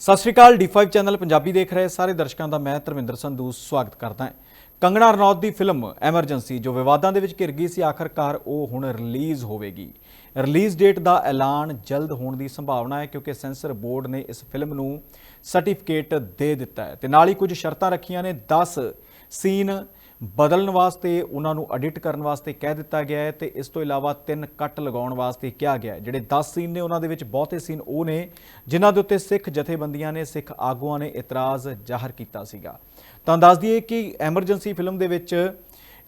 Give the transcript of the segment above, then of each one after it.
ਸਤਿ ਸ਼੍ਰੀ ਅਕਾਲ D5 channel Punjabi ਦੇਖ ਰਹੇ ਸਾਰੇ ਦਰਸ਼ਕਾਂ ਦਾ ਮੈਂ ਧਰਮਿੰਦਰ ਸੰਧੂ ਸਵਾਗਤ ਕਰਦਾ ਹਾਂ। ਕੰਗਣਾ ਰਣੌਤ ਦੀ ਫਿਲਮ ਐਮਰਜੈਂਸੀ, ਜੋ ਵਿਵਾਦਾਂ ਦੇ ਵਿੱਚ ਘਿਰ ਗਈ ਸੀ, ਆਖਰਕਾਰ ਉਹ ਹੁਣ ਰਿਲੀਜ਼ ਹੋਵੇਗੀ। ਰਿਲੀਜ਼ ਡੇਟ ਦਾ ਐਲਾਨ ਜਲਦ ਹੋਣ ਦੀ ਸੰਭਾਵਨਾ ਹੈ, ਕਿਉਂਕਿ ਸੈਂਸਰ ਬੋਰਡ ਨੇ ਇਸ ਫਿਲਮ ਨੂੰ ਸਰਟੀਫਿਕੇਟ ਦੇ ਦਿੱਤਾ ਹੈ। ਤੇ ਨਾਲ ਹੀ ਕੁਝ ਸ਼ਰਤਾਂ ਰੱਖੀਆਂ ਨੇ 10 ਸੀਨ ਬਦਲਣ ਵਾਸਤੇ, ਉਹਨਾਂ ਨੂੰ ਐਡਿਟ ਕਰਨ ਵਾਸਤੇ ਕਹਿ ਦਿੱਤਾ ਗਿਆ ਹੈ ਤੇ ਇਸ ਤੋਂ ਇਲਾਵਾ ਤਿੰਨ ਕੱਟ ਲਗਾਉਣ ਵਾਸਤੇ ਕਿਹਾ ਗਿਆ ਹੈ। ਜਿਹੜੇ 10 ਸੀਨ ਨੇ, ਉਹਨਾਂ ਦੇ ਵਿੱਚ ਬਹੁਤੇ ਸੀਨ ਉਹ ਨੇ, ਜਿਨ੍ਹਾਂ ਦੇ ਉੱਤੇ ਸਿੱਖ ਜਥੇਬੰਦੀਆਂ ਨੇ, ਸਿੱਖ ਆਗੂਆਂ ਨੇ ਇਤਰਾਜ਼ ਜ਼ਾਹਰ ਕੀਤਾ ਸੀਗਾ। ਤਾਂ ਦੱਸ ਦਈਏ ਕਿ ਐਮਰਜੈਂਸੀ ਫਿਲਮ ਦੇ ਵਿੱਚ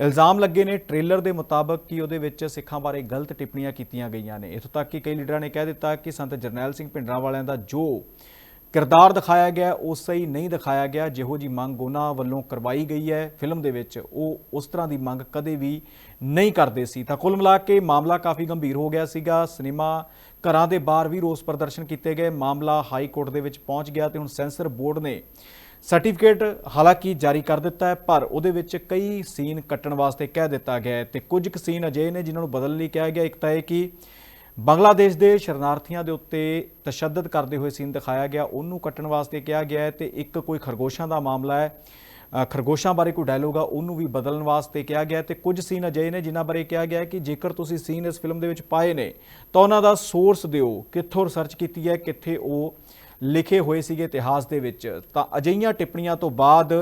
ਇਲਜ਼ਾਮ ਲੱਗੇ ਨੇ ਟ੍ਰੇਲਰ ਦੇ ਮੁਤਾਬਕ ਕਿ ਉਹਦੇ ਵਿੱਚ ਸਿੱਖਾਂ ਬਾਰੇ ਗਲਤ ਟਿੱਪਣੀਆਂ ਕੀਤੀਆਂ ਗਈਆਂ ਨੇ। ਇਥੋਂ ਤੱਕ ਕਿ ਕਈ ਲੀਡਰਾਂ ਨੇ ਕਹਿ ਦਿੱਤਾ ਕਿ ਸੰਤ ਜਰਨੈਲ ਸਿੰਘ ਭਿੰਡਰਾਂ ਵਾਲਿਆਂ ਦਾ ਜੋ ਕਿਰਦਾਰ ਦਿਖਾਇਆ ਗਿਆ, ਉਹ ਸਹੀ ਨਹੀਂ ਦਿਖਾਇਆ ਗਿਆ। ਜਿਹੋ ਜੀ ਮੰਗ ਉਹਨਾਂ ਵੱਲੋਂ ਕਰਵਾਈ ਗਈ ਹੈ ਫਿਲਮ ਦੇ ਵਿੱਚ, ਉਹ ਉਸ ਤਰ੍ਹਾਂ ਦੀ ਮੰਗ ਕਦੇ ਵੀ ਨਹੀਂ ਕਰਦੇ ਸੀ। ਤਾਂ ਕੁੱਲ ਮਿਲਾ ਕੇ ਮਾਮਲਾ ਕਾਫੀ ਗੰਭੀਰ ਹੋ ਗਿਆ ਸੀਗਾ। ਸਿਨੇਮਾ ਘਰਾਂ ਦੇ ਬਾਹਰ ਵੀ ਰੋਸ ਪ੍ਰਦਰਸ਼ਨ ਕੀਤੇ ਗਏ। ਮਾਮਲਾ ਹਾਈ ਕੋਰਟ ਦੇ ਵਿੱਚ ਪਹੁੰਚ ਗਿਆ ਤੇ ਹੁਣ ਸੈਂਸਰ ਬੋਰਡ ਨੇ ਸਰਟੀਫਿਕੇਟ ਹਾਲਾਂਕਿ ਜਾਰੀ ਕਰ ਦਿੱਤਾ ਹੈ, ਪਰ ਉਹਦੇ ਵਿੱਚ ਕਈ ਸੀਨ ਕੱਟਣ ਵਾਸਤੇ ਕਹਿ ਦਿੱਤਾ ਗਿਆ ਹੈ। ਤੇ ਕੁਝ ਕੁ ਸੀਨ ਅਜਿਹੇ ਨੇ ਜਿਨ੍ਹਾਂ ਨੂੰ ਬਦਲਣ ਲਈ ਕਿਹਾ ਗਿਆ। ਇੱਕ ਤਾਂ ਇਹ ਕਿ ਬੰਗਲਾਦੇਸ਼ ਦੇ ਸ਼ਰਨਾਰਥੀਆਂ ਦੇ ਉੱਤੇ ਤਸ਼ੱਦਦ ਕਰਦੇ ਹੋਏ ਸੀਨ ਦਿਖਾਇਆ ਗਿਆ। ਉਹਨੂੰ ਕੱਟਣ ਵਾਸਤੇ ਕਿਹਾ ਗਿਆ ਹੈ ਤੇ ਇੱਕ ਕੋਈ ਖਰਗੋਸ਼ਾਂ ਦਾ ਮਾਮਲਾ ਹੈ। ਖਰਗੋਸ਼ਾਂ ਬਾਰੇ ਕੋਈ ਡਾਇਲੋਗ ਆ, ਉਹਨੂੰ ਵੀ ਬਦਲਣ ਵਾਸਤੇ ਕਿਹਾ ਗਿਆ ਹੈ ਤੇ ਕੁਝ ਸੀਨ ਅਜਿਹੇ ਨੇ ਜਿਨ੍ਹਾਂ ਬਾਰੇ ਕਿਹਾ ਗਿਆ ਕਿ ਜੇਕਰ ਤੁਸੀਂ ਸੀਨ ਇਸ ਫਿਲਮ ਦੇ ਵਿੱਚ ਪਾਏ ਨੇ, ਤਾਂ ਉਹਨਾਂ ਦਾ ਸੋਰਸ ਦਿਓ, ਕਿੱਥੋਂ ਰਿਸਰਚ ਕੀਤੀ ਹੈ, ਕਿੱਥੇ ਉਹ ਲਿਖੇ ਹੋਏ ਸੀਗੇ ਇਤਿਹਾਸ ਦੇ ਵਿੱਚ, ਤਾਂ ਅਜਿਹੀਆਂ ਟਿੱਪਣੀਆਂ ਤੋਂ ਬਾਅਦ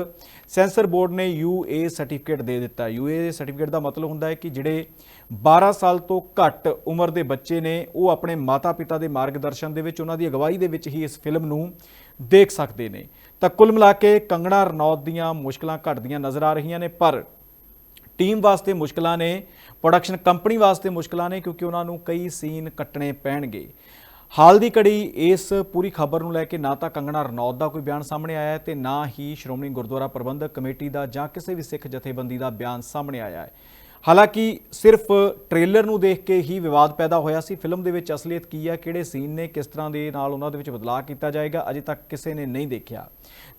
ਸੈਂਸਰ ਬੋਰਡ ਨੇ ਯੂਏ ਸਰਟੀਫਿਕੇਟ ਦੇ ਦਿੱਤਾ। ਯੂਏ ਸਰਟੀਫਿਕੇਟ ਦਾ ਮਤਲਬ ਹੁੰਦਾ ਹੈ ਕਿ ਜਿਹੜੇ 12 ਸਾਲ ਤੋਂ ਘੱਟ ਉਮਰ ਦੇ ਬੱਚੇ ਨੇ, ਉਹ ਆਪਣੇ ਮਾਤਾ-ਪਿਤਾ ਦੇ ਮਾਰਗਦਰਸ਼ਨ ਦੇ ਵਿੱਚ, ਉਹਨਾਂ ਦੀ ਅਗਵਾਈ ਦੇ ਵਿੱਚ ਹੀ ਇਸ ਫਿਲਮ ਨੂੰ ਦੇਖ ਸਕਦੇ ਨੇ। ਤਾਂ ਕੁੱਲ ਮਿਲਾ ਕੇ ਕੰਗਣਾ ਰਣੌਤ ਦੀਆਂ ਮੁਸ਼ਕਲਾਂ ਘਟਦੀਆਂ ਨਜ਼ਰ ਆ ਰਹੀਆਂ ਨੇ, ਪਰ ਟੀਮ ਵਾਸਤੇ ਮੁਸ਼ਕਲਾਂ ਨੇ ਪ੍ਰੋਡਕਸ਼ਨ ਕੰਪਨੀ ਵਾਸਤੇ ਮੁਸ਼ਕਲਾਂ ਨੇ, ਕਿਉਂਕਿ ਉਹਨਾਂ ਨੂੰ ਕਈ ਸੀਨ ਕੱਟਣੇ ਪੈਣਗੇ। ਹਾਲ ਦੀ ਘੜੀ ਇਸ ਪੂਰੀ ਖਬਰ ਨੂੰ ਲੈ ਕੇ ਨਾ ਤਾਂ ਕੰਗਣਾ ਰਣੌਤ ਦਾ ਕੋਈ ਬਿਆਨ ਸਾਹਮਣੇ ਆਇਆ ਹੈ ਤੇ ਨਾ ਹੀ ਸ਼੍ਰੋਮਣੀ ਗੁਰਦੁਆਰਾ ਪ੍ਰਬੰਧਕ ਕਮੇਟੀ ਦਾ ਜਾਂ ਕਿਸੇ ਵੀ ਸਿੱਖ ਜਥੇਬੰਦੀ ਦਾ ਬਿਆਨ ਸਾਹਮਣੇ ਆਇਆ ਹੈ। ਹਾਲਾਂਕਿ ਸਿਰਫ ਟ੍ਰੇਲਰ ਨੂੰ ਦੇਖ ਕੇ ਹੀ ਵਿਵਾਦ ਪੈਦਾ ਹੋਇਆ ਸੀ। ਫਿਲਮ ਦੇ ਵਿੱਚ ਅਸਲੀਅਤ ਕੀ ਹੈ, ਕਿਹੜੇ ਸੀਨ ਨੇ, ਕਿਸ ਤਰ੍ਹਾਂ ਦੇ ਨਾਲ ਉਹਨਾਂ ਦੇ ਵਿੱਚ ਬਦਲਾਅ ਕੀਤਾ ਜਾਏਗਾ, ਅਜੇ ਤੱਕ ਕਿਸੇ ਨੇ ਨਹੀਂ ਦੇਖਿਆ।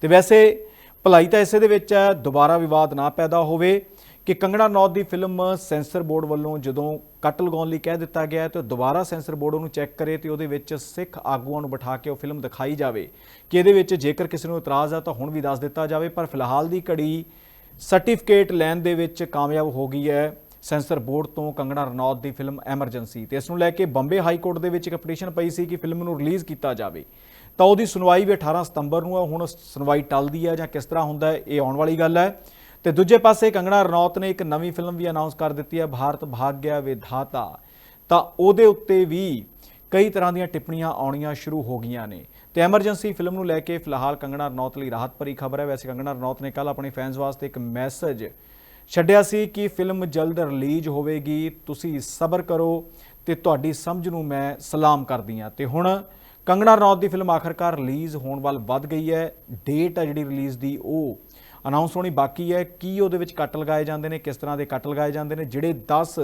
ਤੇ ਵੈਸੇ ਭਲਾਈ ਤਾਂ ਇਸੇ ਦੇ ਵਿੱਚ ਹੈ, ਦੁਬਾਰਾ ਵਿਵਾਦ ਨਾ ਪੈਦਾ ਹੋਵੇ ਕਿ ਕੰਗਣਾ ਰਣੌਤ ਦੀ ਫਿਲਮ ਸੈਂਸਰ ਬੋਰਡ ਵੱਲੋਂ ਜਦੋਂ ਕੱਟ ਲਗਾਉਣ ਲਈ ਕਹਿ ਦਿੱਤਾ ਗਿਆ ਹੈ ਤੇ ਦੁਬਾਰਾ ਸੈਂਸਰ ਬੋਰਡ ਉਹਨੂੰ ਚੈੱਕ ਕਰੇ ਤੇ ਉਹਦੇ ਵਿੱਚ ਸਿੱਖ ਆਗੂਆਂ ਨੂੰ ਬਿਠਾ ਕੇ ਉਹ ਫਿਲਮ ਦਿਖਾਈ ਜਾਵੇ ਕਿ ਇਹਦੇ ਵਿੱਚ ਜੇਕਰ ਕਿਸੇ ਨੂੰ ਇਤਰਾਜ਼ ਆ ਤਾਂ ਹੁਣ ਵੀ ਦੱਸ ਦਿੱਤਾ ਜਾਵੇ, ਪਰ ਫਿਲਹਾਲ ਦੀ ਘੜੀ ਸਰਟੀਫਿਕੇਟ ਲੈਣ ਦੇ ਵਿੱਚ ਕਾਮਯਾਬ ਹੋ ਗਈ ਹੈ ਸੈਂਸਰ ਬੋਰਡ ਤੋਂ ਕੰਗਣਾ ਰਣੌਤ ਦੀ ਫਿਲਮ ਐਮਰਜੈਂਸੀ ਤੇ ਇਸ ਨੂੰ ਲੈ ਕੇ ਬੰਬੇ ਹਾਈ ਕੋਰਟ ਦੇ ਵਿੱਚ ਇੱਕ ਪਟੀਸ਼ਨ ਪਈ ਸੀ ਕਿ ਫਿਲਮ ਨੂੰ ਰਿਲੀਜ਼ ਕੀਤਾ ਜਾਵੇ। ਤਾਂ ਉਹਦੀ ਸੁਣਵਾਈ ਵੀ 18 ਸਤੰਬਰ ਨੂੰ ਹੈ ਹੁਣ ਸੁਣਵਾਈ ਟਲਦੀ ਹੈ ਜਾਂ ਕਿਸ ਤਰ੍ਹਾਂ ਹੁੰਦਾ ਹੈ, ਇਹ ਆਉਣ ਵਾਲੀ ਗੱਲ ਹੈ। ਤੇ ਦੂਜੇ ਪਾਸੇ ਕੰਗਣਾ ਰਣੌਤ ਨੇ ਇੱਕ ਨਵੀਂ ਫਿਲਮ ਵੀ ਅਨਾਉਂਸ ਕਰ ਦਿੱਤੀ ਹੈ, ਭਾਰਤ ਭਾਗਿਆ ਵਿਧਾਤਾ ਤਾਂ ਉਹਦੇ ਉੱਤੇ ਵੀ ਕਈ ਤਰ੍ਹਾਂ ਦੀਆਂ ਟਿੱਪਣੀਆਂ ਆਉਣੀਆਂ ਸ਼ੁਰੂ ਹੋ ਗਈਆਂ ਨੇ। ਤੇ ਐਮਰਜੈਂਸੀ ਫਿਲਮ ਨੂੰ ਲੈ ਕੇ ਫਿਲਹਾਲ ਕੰਗਣਾ ਰਣੌਤ ਲਈ ਰਾਹਤ ਭਰੀ ਖਬਰ ਹੈ। ਵੈਸੇ ਕੰਗਣਾ ਰਣੌਤ ਨੇ ਕੱਲ ਆਪਣੇ ਫੈਨਸ ਵਾਸਤੇ ਇੱਕ ਮੈਸੇਜ ਛੱਡਿਆ ਸੀ ਕਿ ਫਿਲਮ ਜਲਦ ਰਿਲੀਜ਼ ਹੋਵੇਗੀ। ਤੁਸੀਂ ਸਬਰ ਕਰੋ ਤੇ ਤੁਹਾਡੀ ਸਮਝ ਨੂੰ ਮੈਂ ਸਲਾਮ ਕਰਦੀ ਹਾਂ। ਤੇ ਹੁਣ ਕੰਗਣਾ ਰਣੌਤ ਦੀ ਫਿਲਮ ਆਖਰਕਾਰ ਰਿਲੀਜ਼ ਹੋਣ ਵੱਲ ਵੱਧ ਗਈ ਹੈ। ਡੇਟ ਹੈ ਜਿਹੜੀ ਰਿਲੀਜ਼ ਦੀ, ਉਹ ਅਨਾਉਂਸ ਹੋਣੀ ਬਾਕੀ ਹੈ ਕੀ ਉਹਦੇ ਵਿੱਚ ਕੱਟ ਲਗਾਏ ਜਾਂਦੇ ਨੇ, ਕਿਸ ਤਰ੍ਹਾਂ ਦੇ ਕੱਟ ਲਗਾਏ ਜਾਂਦੇ ਨੇ, ਜਿਹੜੇ 10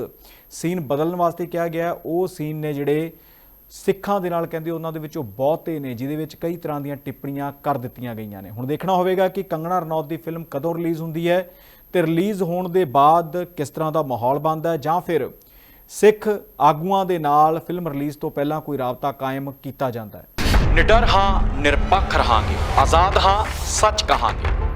ਸੀਨ ਬਦਲਣ ਵਾਸਤੇ ਕਿਹਾ ਗਿਆ ਉਹ ਸੀਨ ਨੇ ਜਿਹੜੇ ਸਿੱਖਾਂ ਦੇ ਨਾਲ ਕਹਿੰਦੇ ਉਹਨਾਂ ਦੇ ਵਿੱਚੋਂ ਬਹੁਤੇ ਨੇ, ਜਿਹਦੇ ਵਿੱਚ ਕਈ ਤਰ੍ਹਾਂ ਦੀਆਂ ਟਿੱਪਣੀਆਂ ਕਰ ਦਿੱਤੀਆਂ ਗਈਆਂ ਨੇ। ਹੁਣ ਦੇਖਣਾ ਹੋਵੇਗਾ ਕਿ ਕੰਗਣਾ ਰਣੌਤ ਦੀ ਫਿਲਮ ਕਦੋਂ ਰਿਲੀਜ਼ ਹੁੰਦੀ ਹੈ ਤੇ ਰਿਲੀਜ਼ ਹੋਣ ਦੇ ਬਾਅਦ ਕਿਸ ਤਰ੍ਹਾਂ ਦਾ ਮਾਹੌਲ ਬਣਦਾ ਹੈ, ਜਾਂ ਫਿਰ ਸਿੱਖ ਆਗੂਆਂ ਦੇ ਨਾਲ ਫਿਲਮ ਰਿਲੀਜ਼ ਤੋਂ ਪਹਿਲਾਂ ਕੋਈ ਰਾਬਤਾ ਕਾਇਮ ਕੀਤਾ ਜਾਂਦਾ ਹੈ। ਨਿਡਰ ਹਾਂ, ਨਿਰਪੱਖ ਰਹਾਂਗੇ, ਆਜ਼ਾਦ ਹਾਂ, ਸੱਚ ਕਹਾਂਗੇ।